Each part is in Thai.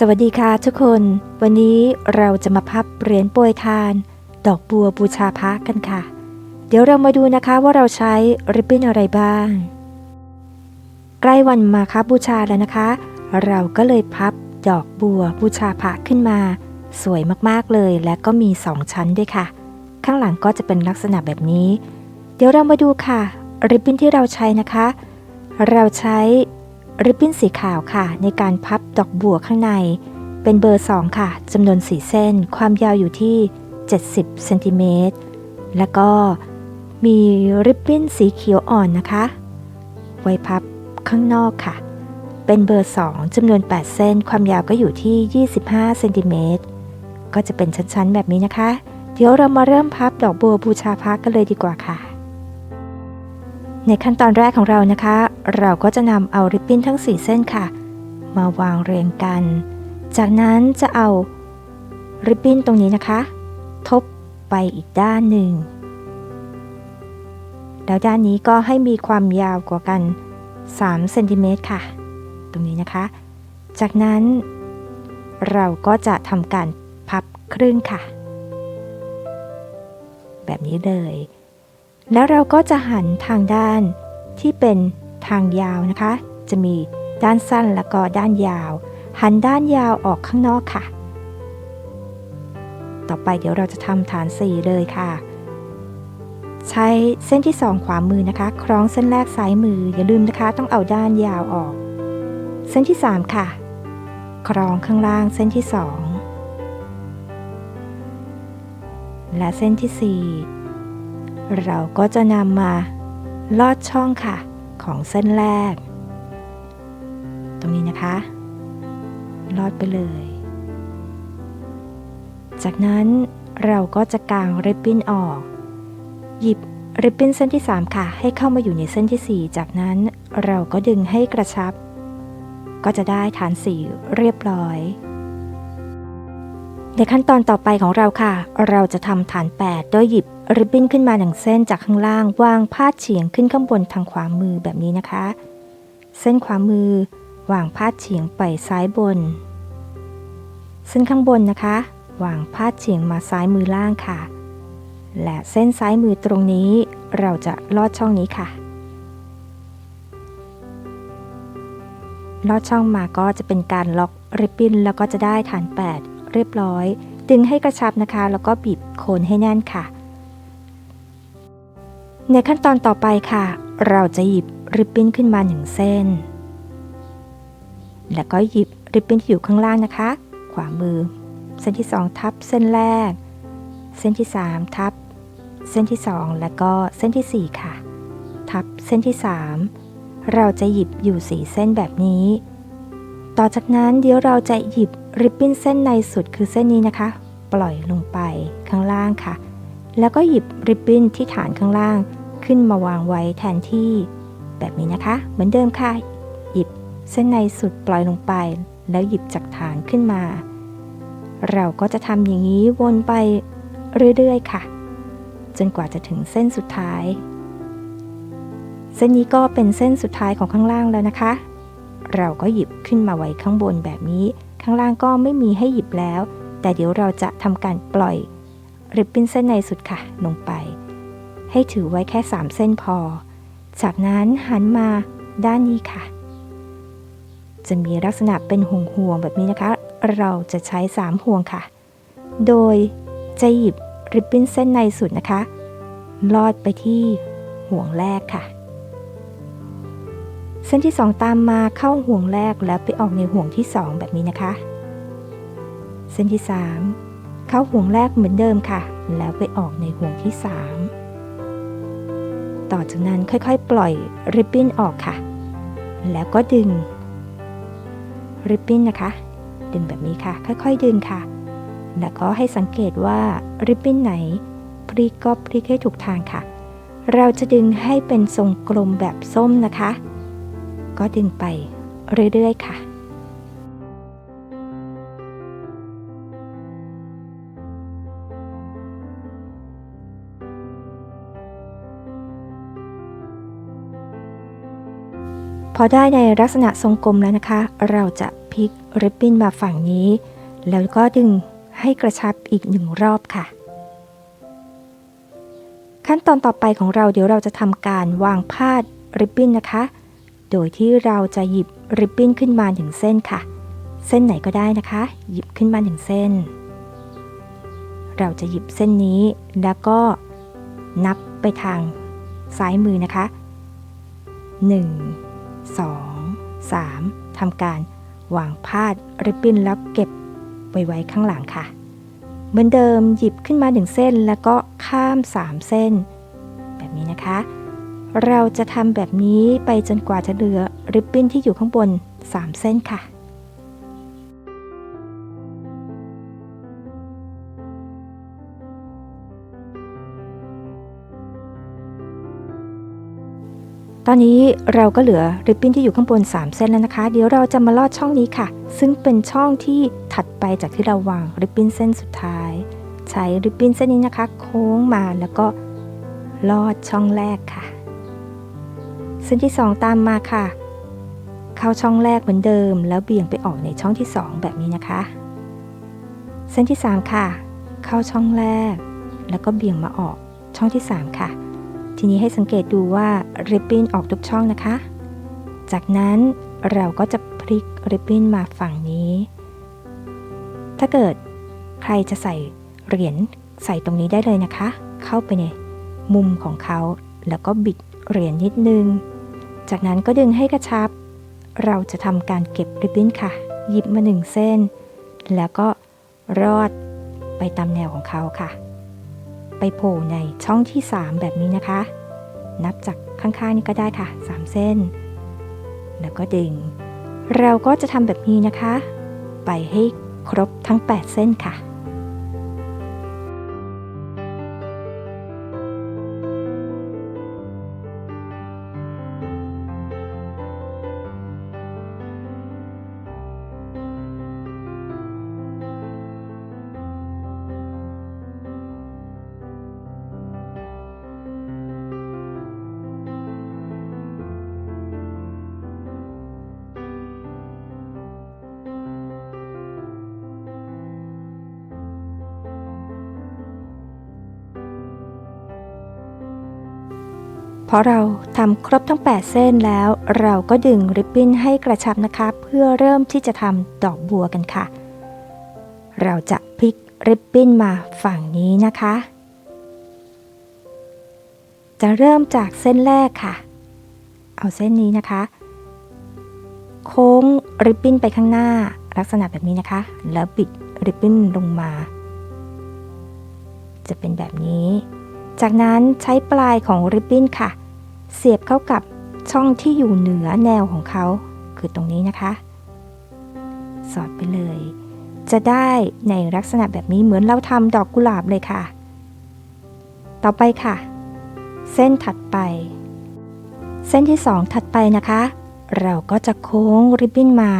สวัสดีค่ะทุกคน วันนี้เราจะมาพับเหรียญโปรยทาน ดอกบัวบูชาพระกันค่ะ เดี๋ยวเรามาดูนะคะว่าเราใช้ริบบิ้นอะไรบ้าง ใกล้วันมาคบูชาแล้วนะคะ เราก็เลยพับดอกบัวบูชาพระขึ้นมา สวยมากๆเลยและก็มีสองชั้นด้วยค่ะ ข้างหลังก็จะเป็นลักษณะแบบนี้ เดี๋ยวเรามาดูค่ะริบบิ้นที่เราใช้นะคะ เราใช้ ริบบิ้นสีขาวค่ะ ในการพับดอกบัวข้างใน เป็นเบอร์ 2 ค่ะจำนวน 4 เส้น ความยาวอยู่ที่ 70เซนติเมตรแล้วก็มีริบบิ้นสีเขียวอ่อนนะคะ ไว้พับข้างนอกค่ะ เป็นเบอร์ 2จำนวน 8 เส้น ความยาวก็อยู่ที่ 25เซนติเมตรก็จะเป็นชั้นๆ แบบนี้นะคะ เดี๋ยวเรามาเริ่มพับดอกบัวบูชาพระกันเลยดีกว่าค่ะ ในขั้นตอนแรกของเรานะคะ เราก็จะนำเอาริบบิ้นทั้ง 4 เส้นค่ะ มาวางเรียงกัน จากนั้นจะเอาริบบิ้นตรงนี้นะคะ ทบไปอีกด้านหนึ่ง แล้วด้านนี้ก็ให้มีความยาวกว่ากัน3เซนติเมตรค่ะ ตรงนี้นะคะ จากนั้น เราก็จะทำการพับครึ่งค่ะ แบบนี้เลย แล้วเราก็จะหันทางด้านที่เป็นทางยาวนะคะ จะมีด้านสั้นแล้วก็ด้านยาว หันด้านยาวออกข้างนอกค่ะ ต่อไปเดี๋ยวเราจะทำฐาน 4 เลยค่ะ ใช้เส้นที่ 2 ขวามือนะคะ คล้องเส้นแรกซ้ายมือ อย่าลืมนะคะ ต้องเอาด้านยาวออก เส้นที่ 3 ค่ะ คล้องข้างล่างเส้นที่ 2 และเส้นที่ 4 เราก็จะนำมาลอดช่องค่ะ ของเส้นแรก ตรงนี้นะคะ ลอดไปเลย จากนั้นเราก็จะกางริบบิ้นออก หยิบริบบิ้นเส้นที่ 3 ค่ะ ให้เข้ามาอยู่ในเส้นที่ 4 จากนั้นเราก็ดึงให้กระชับ ก็จะได้ฐานสีเรียบร้อย ในขั้นตอนต่อไปของเราค่ะ เราจะทำฐาน 8 โดยหยิบ ริบบิ้นขึ้นมาหนึ่งเส้นจากข้างล่างวางพาดเฉียงขึ้นข้างบนทางขวามือแบบนี้นะคะ เส้นขวามือวางพาดเฉียงไปซ้ายบน เส้นข้างบนนะคะ วางพาดเฉียงมาซ้ายมือล่างค่ะ และเส้นซ้ายมือตรงนี้เราจะลอดช่องนี้ค่ะ ลอดช่องมาก็จะเป็นการล็อกริบบิ้นแล้วก็จะได้ฐาน 8 เรียบร้อย ดึงให้กระชับนะคะ แล้วก็บีบโคนให้แน่นค่ะ ในขั้นตอนต่อไปค่ะ เราจะหยิบริบบิ้นขึ้นมาหนึ่งเส้น แล้วก็หยิบริบบิ้นที่อยู่ข้างล่างนะคะ ขวามือ เส้นที่ 2 ทับเส้นแรก เส้นที่ 3 ทับ เส้นที่ 2 แล้วก็เส้นที่ 4 ค่ะ ทับเส้นที่ 3 เราจะหยิบอยู่ส4เส้นแบบนี้ ต่อจากนั้นเดี๋ยวเราจะหยิบริบบิ้นเส้นในสุดคือเส้นนี้นะคะ ปล่อยลงไปข้างล่างค่ะ แล้วก็หยิบริบบิ้นที่ฐานข้างล่าง ขึ้นมาวางไว้แทนที่ แบบนี้นะคะ เหมือนเดิมค่ะ หยิบเส้นในสุดปล่อยลงไป แล้วหยิบจากฐานขึ้นมา เราก็จะทำอย่างนี้วนไปเรื่อยๆค่ะ จนกว่าจะถึงเส้นสุดท้าย เส้นนี้ก็เป็นเส้นสุดท้ายของข้างล่างแล้วนะคะ เราก็หยิบขึ้นมาไว้ข้างบนแบบนี้ ข้างล่างก็ไม่มีให้หยิบแล้ว แต่เดี๋ยวเราจะทำการปล่อยริบบิ้นเส้นในสุดค่ะ ลงไป ให้ถือไว้แค่ 3 เส้นพอ จากนั้นหันมาด้านนี้ค่ะ จะมีลักษณะเป็นห่วงห่วงๆแบบนี้นะคะ เราจะใช้ 3 ห่วงค่ะ โดยจะหยิบริบบิ้นเส้นในสุดนะคะ ลอดไปที่ห่วงแรกค่ะ เส้นที่ 2 ตามมาเข้าห่วงแรกแล้วไปออกในห่วงที่ 2 แบบนี้นะคะ เส้นที่ 3 เข้าห่วงแรกเหมือนเดิมค่ะ แล้วไปออกในห่วงที่ 3 ต่อจากนั้นค่อยๆ ปล่อยริบบิ้นออกค่ะ แล้วก็ดึงริบบิ้นนะคะ ดึงแบบนี้ค่ะ ค่อยๆ ดึงค่ะ แล้วก็ให้สังเกตว่าริบบิ้นไหนพลิกก็พลิกให้ถูกทางค่ะ เราจะดึงให้เป็นทรงกลมแบบส้มนะคะ ก็ดึงไปเรื่อยๆค่ะ พอได้ในลักษณะทรงกลมแล้วนะคะ เราจะพลิกริบบิ้นมาฝั่งนี้ แล้วก็ดึงให้กระชับอีกหนึ่งรอบค่ะ ขั้นตอนต่อไปของเราเดี๋ยวเราจะทำการวางพาดริบบิ้นนะคะ โดยที่เราจะหยิบริบบิ้นขึ้นมาหนึ่งเส้นค่ะ เส้นไหนก็ได้นะคะ หยิบขึ้นมาหนึ่งเส้น เราจะหยิบเส้นนี้แล้วก็นับไปทางซ้ายมือนะคะ 1 2 3ทำการวางพาดริบบิ้นแล้วเก็บไว้ไว้ข้างหลังค่ะ เหมือนเดิมหยิบขึ้นมาหนึ่งเส้นแล้วก็ข้าม 3 เส้น แบบนี้นะคะ เราจะทำแบบนี้ไปจนกว่าจะเหลือริบบิ้นที่อยู่ข้างบน 3 เส้นค่ะ ตอนนี้เราก็เหลือริบบิ้นที่อยู่ข้างบน 3 เส้นแล้วนะคะ เดี๋ยวเราจะมาลอดช่องนี้ค่ะ ซึ่งเป็นช่องที่ถัดไปจากที่เราวางริบบิ้นเส้นสุดท้าย ใช้ริบบิ้นเส้นนี้นะคะ โค้งมาแล้วก็ลอดช่องแรกค่ะ เส้นที่ 2 ตามมาค่ะ เข้าช่องแรกเหมือนเดิม แล้วเบี่ยงไปออกในช่องที่ 2 แบบนี้นะคะ เส้นที่ 3 ค่ะ เข้าช่องแรก แล้วก็เบี่ยงมาออกช่องที่ 3 ค่ะ ทีนี้ให้สังเกตดูว่าริบบิ้นออกทุกช่องนะคะ จากนั้นเราก็จะพลิกริบบิ้นมาฝั่งนี้ ถ้าเกิดใครจะใส่เหรียญใส่ตรงนี้ได้เลยนะคะ เข้าไปในมุมของเขา แล้วก็บิดเหรียญนิดนึง จากนั้นก็ดึงให้กระชับ เราจะทำการเก็บริบบิ้นค่ะ หยิบมาหนึ่งเส้น แล้วก็รอดไปตามแนวของเขาค่ะ ไปโผล่ในช่องที่ 3 แบบนี้นะคะ นับจากข้างๆนี่ก็ได้ค่ะ 3 เส้น แล้วก็ดึง เราก็จะทำแบบนี้นะคะ ไปให้ครบทั้ง 8 เส้นค่ะ พอเราทำครบทั้ง 8 เส้นแล้ว เราก็ดึงริบบิ้นให้กระชับนะคะ เพื่อเริ่มที่จะทำดอกบัวกันค่ะ เราจะพลิกริบบิ้นมาฝั่งนี้นะคะ จะเริ่มจากเส้นแรกค่ะ เอาเส้นนี้นะคะ โค้งริบบิ้นไปข้างหน้าลักษณะแบบนี้นะคะ แล้วบิดริบบิ้นลงมา จะเป็นแบบนี้ จากนั้นใช้ปลายของริบบิ้นค่ะ เสียบเข้ากับช่องที่อยู่เหนือแนวของเขา คือตรงนี้นะคะ สอดไปเลย จะได้ในลักษณะแบบนี้เหมือนเราทำดอกกุหลาบเลยค่ะ ต่อไปค่ะ เส้นถัดไป เส้นที่2ถัดไปนะคะ เราก็จะโค้งริบบิ้นมา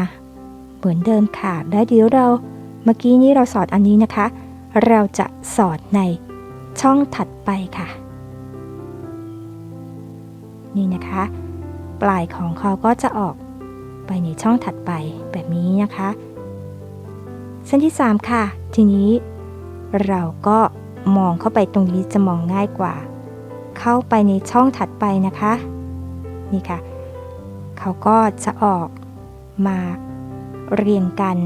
เหมือนเดิมค่ะ และเดี๋ยวเราเมื่อกี้นี้เราสอดอันนี้นะคะ เราจะสอดใน ช่องถัดไปค่ะ นี่นะคะ ปลายของเขาก็จะออกไปในช่องถัดไปแบบนี้นะคะ เส้นที่ 3 ค่ะ ทีนี้เราก็มองเข้าไปตรงนี้จะมองง่ายกว่า เข้าไปในช่องถัดไปนะคะ นี่ค่ะ เขาก็จะออกมาเรียงกัน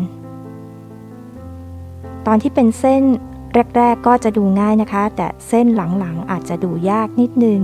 ตอนที่เป็นเส้น แรกๆก็จะดูง่ายนะคะ แต่เส้นหลังๆอาจจะดูยากนิดนึง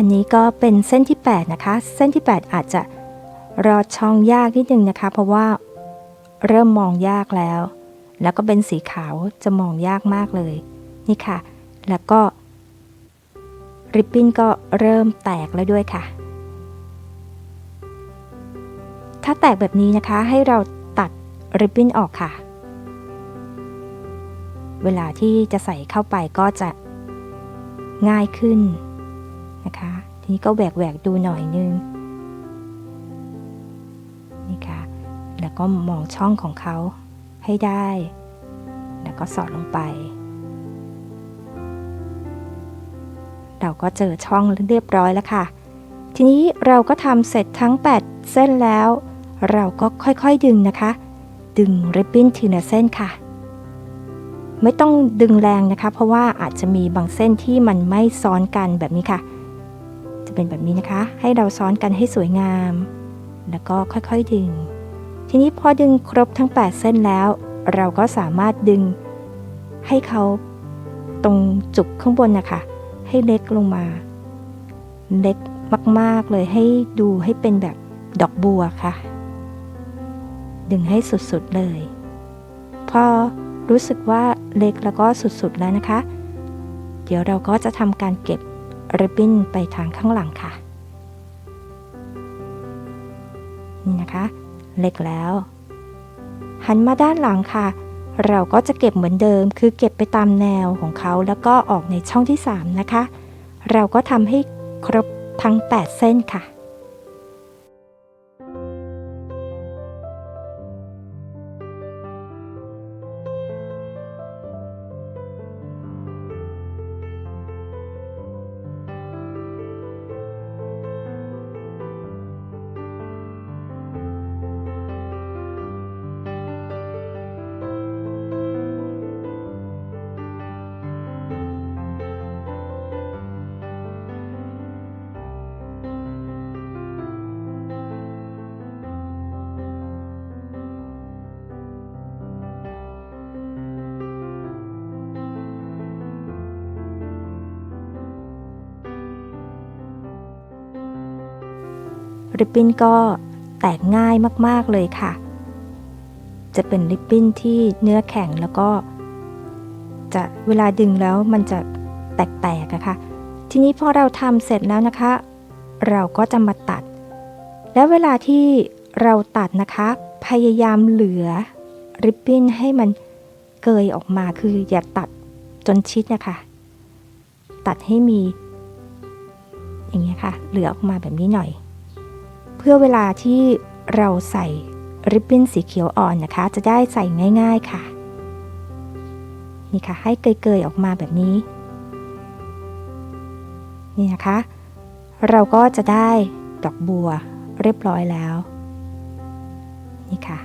อันนี้ก็เป็นเส้นที่ 8 นะคะ เส้นที่ 8 อาจจะรอดช่องยากนิดนึงนะคะ เพราะว่าเริ่มมองยากแล้ว แล้วก็เป็นสีขาวจะมองยากมากเลย นี่ค่ะ แล้วก็ริบบิ้นก็เริ่มแตกแล้วด้วยค่ะ ถ้าแตกแบบนี้นะคะให้เราตัดริบบิ้นออกค่ะ เวลาที่จะใส่เข้าไปก็จะง่ายขึ้น นะคะ ทีนี้ก็แหวกแหวกดูหน่อยนึงนี่ค่ะ แล้วก็มองช่องของเขาให้ได้ แล้วก็สอดลงไป เราก็เจอช่องเรียบร้อยแล้วค่ะ ทีนี้เราก็ทำเสร็จทั้ง 8 เส้นแล้ว เราก็ค่อยๆดึงนะคะ ดึงริบบิ้นทีละเส้นค่ะไม่ต้องดึงแรงนะคะ เพราะว่าอาจจะมีบางเส้นที่มันไม่ซ้อนกันแบบนี้ค่ะ เป็นแบบนี้นะคะ ให้เราซ้อนกันให้สวยงาม แล้วก็ค่อยๆดึง ทีนี้พอดึงครบทั้ง 8 เส้นแล้ว เราก็สามารถดึงให้เขาตรงจุกข้างบนนะคะ ให้เล็กลงมา เล็กมากๆเลยให้ดูให้เป็นแบบดอกบัวค่ะ ดึงให้สุดๆเลย พอรู้สึกว่าเล็กแล้วก็สุดๆแล้วนะคะ เดี๋ยวเราก็จะทำการเก็บ ริบบิ้นไปทางข้างหลังค่ะ นี่นะคะ เล็กแล้ว หันมาด้านหลังค่ะ เราก็จะเก็บเหมือนเดิม คือเก็บไปตามแนวของเขาแล้วก็ออกในช่องที่ 3 นะคะ เราก็ทำให้ครบทั้ง 8 เส้นค่ะ ริบบิ้นก็แตกง่ายมากๆเลยค่ะ จะเป็นริบบิ้นที่เนื้อแข็งแล้วก็จะเวลาดึงแล้วมันจะแตกๆอะค่ะ ทีนี้พอเราทำเสร็จแล้วนะคะ เราก็จะมาตัด และเวลาที่เราตัดนะคะ พยายามเหลือริบบิ้นให้มันเกยออกมาคืออย่าตัดจนชิดนะคะ ตัดให้มี อย่างเงี้ยค่ะ เหลือออกมาแบบนี้หน่อย เพื่อเวลาที่เราใส่ริบบิ้นสีเขียวอ่อนนะคะ จะได้ใส่ง่าย ๆค่ะ นี่ค่ะ ให้เกยๆออกมาแบบนี้ นี่นะคะ เราก็จะได้ดอกบัวเรียบร้อยแล้ว นี่ค่ะ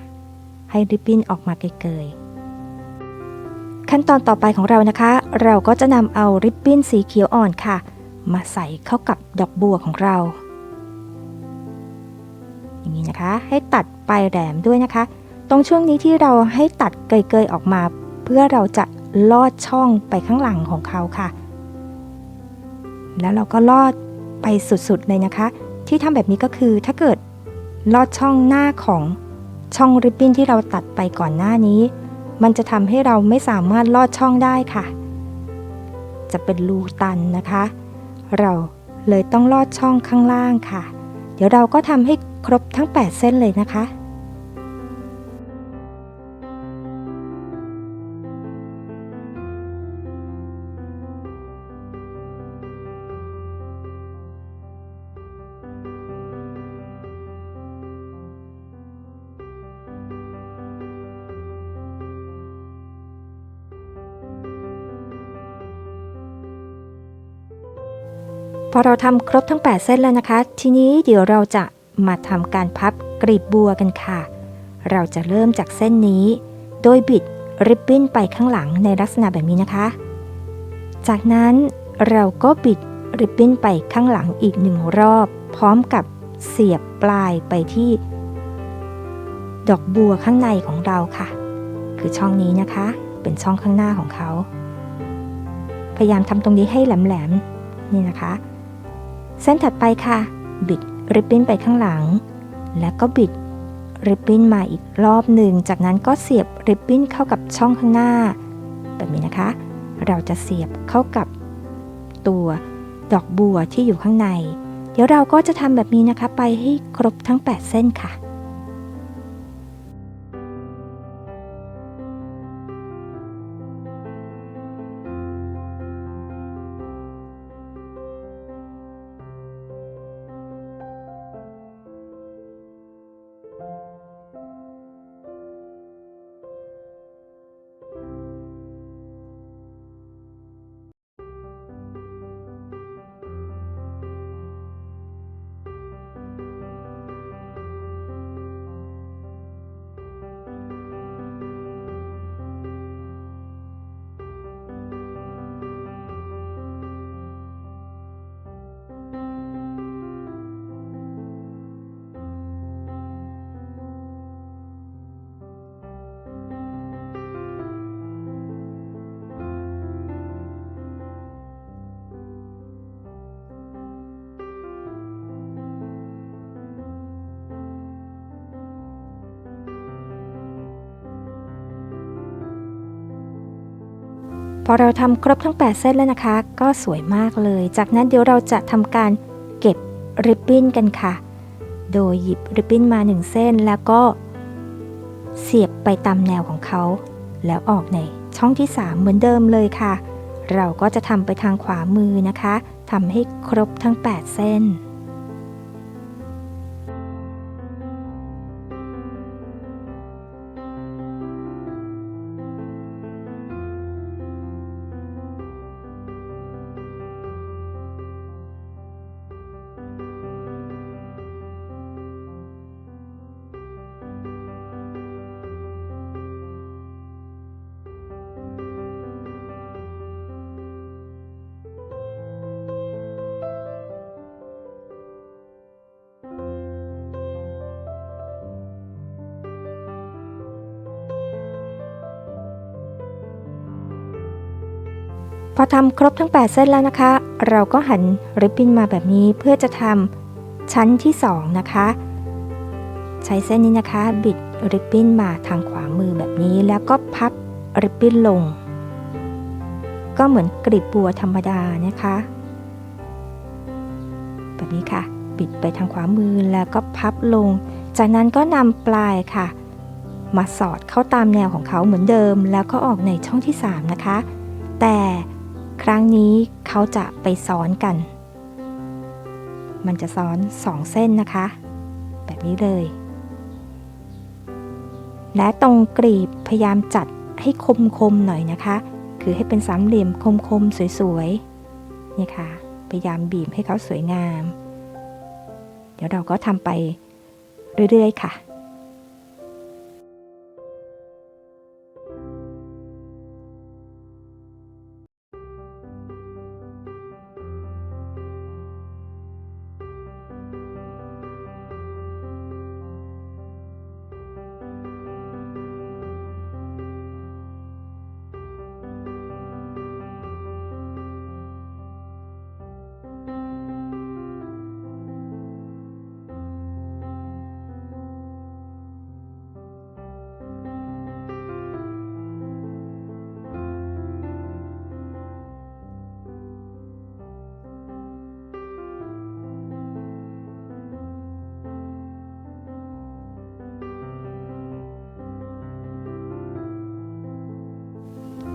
ให้ริบบิ้นออกมาเกยๆ ขั้นตอนต่อไปของเรานะคะ เราก็จะนำเอาริบบิ้นสีเขียวอ่อนค่ะ มาใส่เข้ากับดอกบัวของเรา อย่างนี้นะคะ ให้ตัดปลายแหลมด้วยนะคะ ตรงช่วงนี้ที่เราให้ตัดเกยๆออกมา เพื่อเราจะลอดช่องไปข้างหลังของเขาค่ะ แล้วเราก็ลอดไปสุดๆเลยนะคะ ที่ทำแบบนี้ก็คือถ้าเกิดลอดช่องหน้าของช่องริบบิ้นที่เราตัดไปก่อนหน้านี้ มันจะทำให้เราไม่สามารถลอดช่องได้ค่ะ จะเป็นรูตันนะคะ เราเลยต้องลอดช่องข้างล่างค่ะ เดี๋ยวเราก็ทำให้ครบทั้ง 8 เส้นเลยนะคะ พอเราทำครบทั้ง 8 เส้นแล้วนะคะ ทีนี้เดี๋ยวเราจะมาทำการพับกลีบบัวกันค่ะ เราจะเริ่มจากเส้นนี้ โดยบิดริบบิ้นไปข้างหลังในลักษณะแบบนี้นะคะ จากนั้นเราก็บิดริบบิ้นไปข้างหลังอีกหนึ่งรอบ พร้อมกับเสียบปลายไปที่ ดอกบัวข้างในของเราค่ะ คือช่องนี้นะคะ เป็นช่องข้างหน้าของเขา พยายามทำตรงนี้ให้แหลมๆนี่นะคะ เส้นถัดไปค่ะ บิดริบบิ้นไปข้างหลัง แล้วก็บิดริบบิ้นมาอีกรอบหนึ่ง จากนั้นก็เสียบริบบิ้นเข้ากับช่องข้างหน้า แบบนี้นะคะ เราจะเสียบเข้ากับตัวดอกบัวที่อยู่ข้างใน เดี๋ยวเราก็จะทำแบบนี้นะคะ ไปให้ครบทั้ง 8 เส้นค่ะ พอเราทำครบทั้ง 8 เส้นแล้วนะคะ ก็สวยมากเลย จากนั้นเดี๋ยวเราจะทำการเก็บริบบิ้นกันค่ะ โดยหยิบริบบิ้นมา 1 เส้นแล้วก็เสียบไปตามแนวของเขา แล้วออกในช่องที่ 3 เหมือนเดิมเลยค่ะ เราก็จะทำไปทางขวามือนะคะทำให้ครบทั้ง 8 เส้น ทำครบทั้ง 8 เส้นแล้วนะคะ เราก็หันริบบิ้นมาแบบนี้เพื่อจะทำชั้นที่ 2 นะคะ ใช้เส้นนี้นะคะ บิดริบบิ้นมาทางขวามือแบบนี้ แล้วก็พับริบบิ้นลง ก็เหมือนกลีบบัวธรรมดานะคะ แบบนี้ค่ะ บิดไปทางขวามือแล้วก็พับลง จากนั้นก็นำปลายค่ะ มาสอดเข้าตามแนวของเขาเหมือนเดิม แล้วก็ออกในช่องที่ 3 นะคะ แต่ ครั้งนี้เขาจะไปซ้อนกัน มันจะซ้อน2เส้นนะคะ แบบนี้เลย และตรงกรีบพยายามจัดให้คมๆหน่อยนะคะ คือให้เป็นสามเหลี่ยมคมๆสวยๆนี่ค่ะ พยายามบีบให้เขาสวยงาม เดี๋ยวเราก็ทำไปเรื่อยๆค่ะ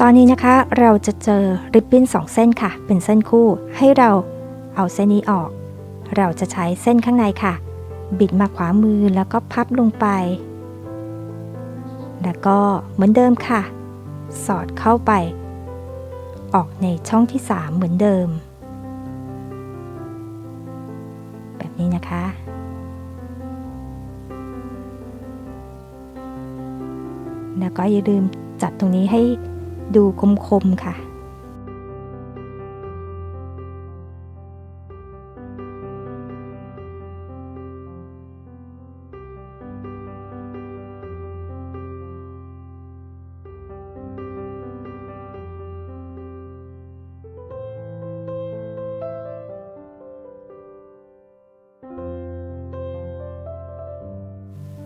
ตอนนี้นะคะเราจะเจอริบบิ้นสองเส้นค่ะ เป็นเส้นคู่ ให้เราเอาเส้นนี้ออก เราจะใช้เส้นข้างในค่ะ บิดมาขวามือแล้วก็พับลงไป แล้วก็เหมือนเดิมค่ะ สอดเข้าไป ออกในช่องที่ 3 เหมือนเดิม แบบนี้นะคะแล้วก็อย่าลืมจัดตรงนี้ให้ ดูคมๆค่ะ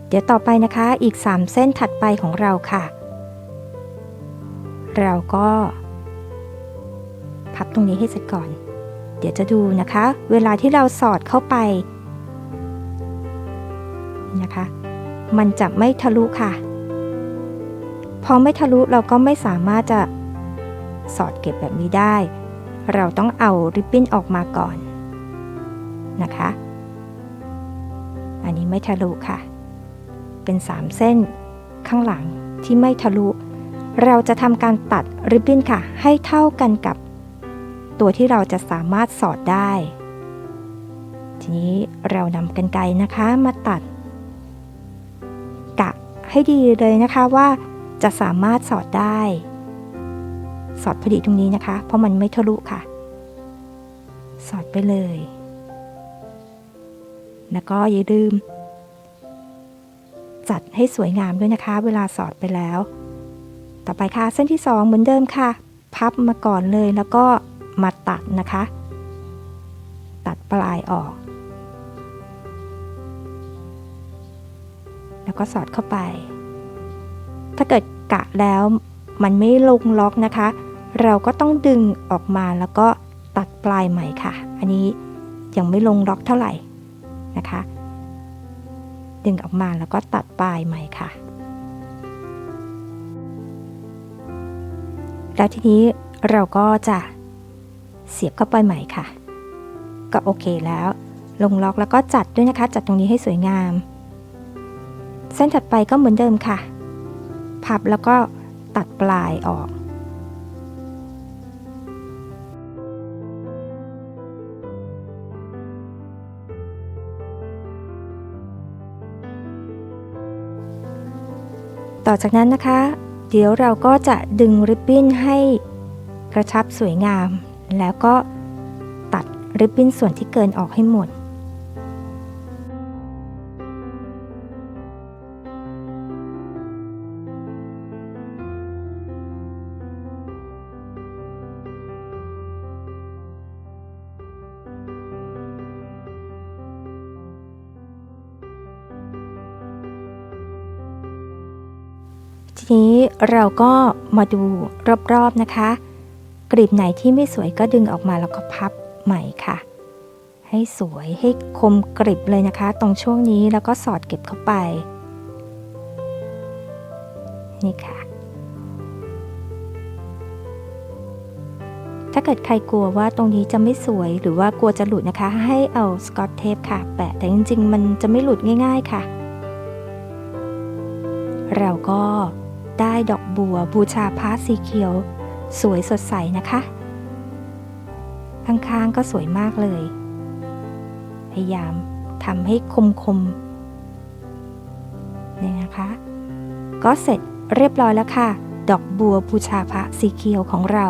เดี๋ยวต่อไปนะคะอีก 3 เส้นถัดไปของเราค่ะ เราก็พับตรงนี้ให้เสร็จก่อน เดี๋ยวจะดูนะคะ เวลาที่เราสอดเข้าไปนะคะ มันจะไม่ทะลุค่ะ พอไม่ทะลุเราก็ไม่สามารถจะสอดเก็บแบบนี้ได้ เราต้องเอาริบบิ้นออกมาก่อนนะคะ อันนี้ไม่ทะลุค่ะ เป็น 3 เส้นข้างหลังที่ไม่ทะลุ เราจะทำการตัดริบบิ้นค่ะ ให้เท่ากันกับตัวที่เราจะสามารถสอดได้ ทีนี้เรานำกันไกรนะคะมาตัด กะให้ดีเลยนะคะว่าจะสามารถสอดได้ สอดพอดีตรงนี้นะคะ เพราะมันไม่ทะลุค่ะ สอดไปเลย แล้วก็อย่าลืม จัดให้สวยงามด้วยนะคะ เวลาสอดไปแล้ว ต่อไปค่ะเส้นที่ 2 เหมือนเดิมค่ะ พับมาก่อนเลยแล้วก็มาตัดนะคะ ตัดปลายออก แล้วก็สอดเข้าไป ถ้าเกิดกะแล้วมันไม่ลงล็อกนะคะ เราก็ต้องดึงออกมาแล้วก็ตัดปลายใหม่ค่ะ อันนี้ยังไม่ลงล็อกเท่าไหร่นะคะ ดึงออกมาแล้วก็ตัดปลายใหม่ค่ะ แล้วทีนี้เราก็จะเสียบเข้าไปใหม่ค่ะ ก็โอเคแล้ว ลงล็อกแล้วก็จัดด้วยนะคะ จัดตรงนี้ให้สวยงาม เส้นถัดไปก็เหมือนเดิมค่ะ พับแล้วก็ตัดปลายออกต่อจากนั้นนะคะ เดี๋ยวเราก็จะดึงริบบิ้นให้กระชับสวยงาม แล้วก็ตัดริบบิ้นส่วนที่เกินออกให้หมด เราก็มาดูรอบๆนะคะ กลีบไหนที่ไม่สวยก็ดึงออกมาแล้วก็พับใหม่ค่ะ ให้สวยให้คมกริบเลยนะคะ ตรงช่วงนี้แล้วก็สอดเก็บเข้าไป นี่ค่ะ ถ้าเกิดใครกลัวว่าตรงนี้จะไม่สวยหรือว่ากลัวจะหลุดนะคะ ให้เอาสกอตเทปค่ะ แปะแต่จริงๆ มันจะไม่หลุดง่าย ๆค่ะ เราก็ ได้ดอกบัวบูชาพระสีเขียว สวยสดใสนะคะ ข้างๆก็สวยมากเลย พยายามทำให้คมๆเนี่ยนะคะ ก็เสร็จเรียบร้อยแล้วค่ะ ดอกบัวบูชาพระสีเขียวของเรา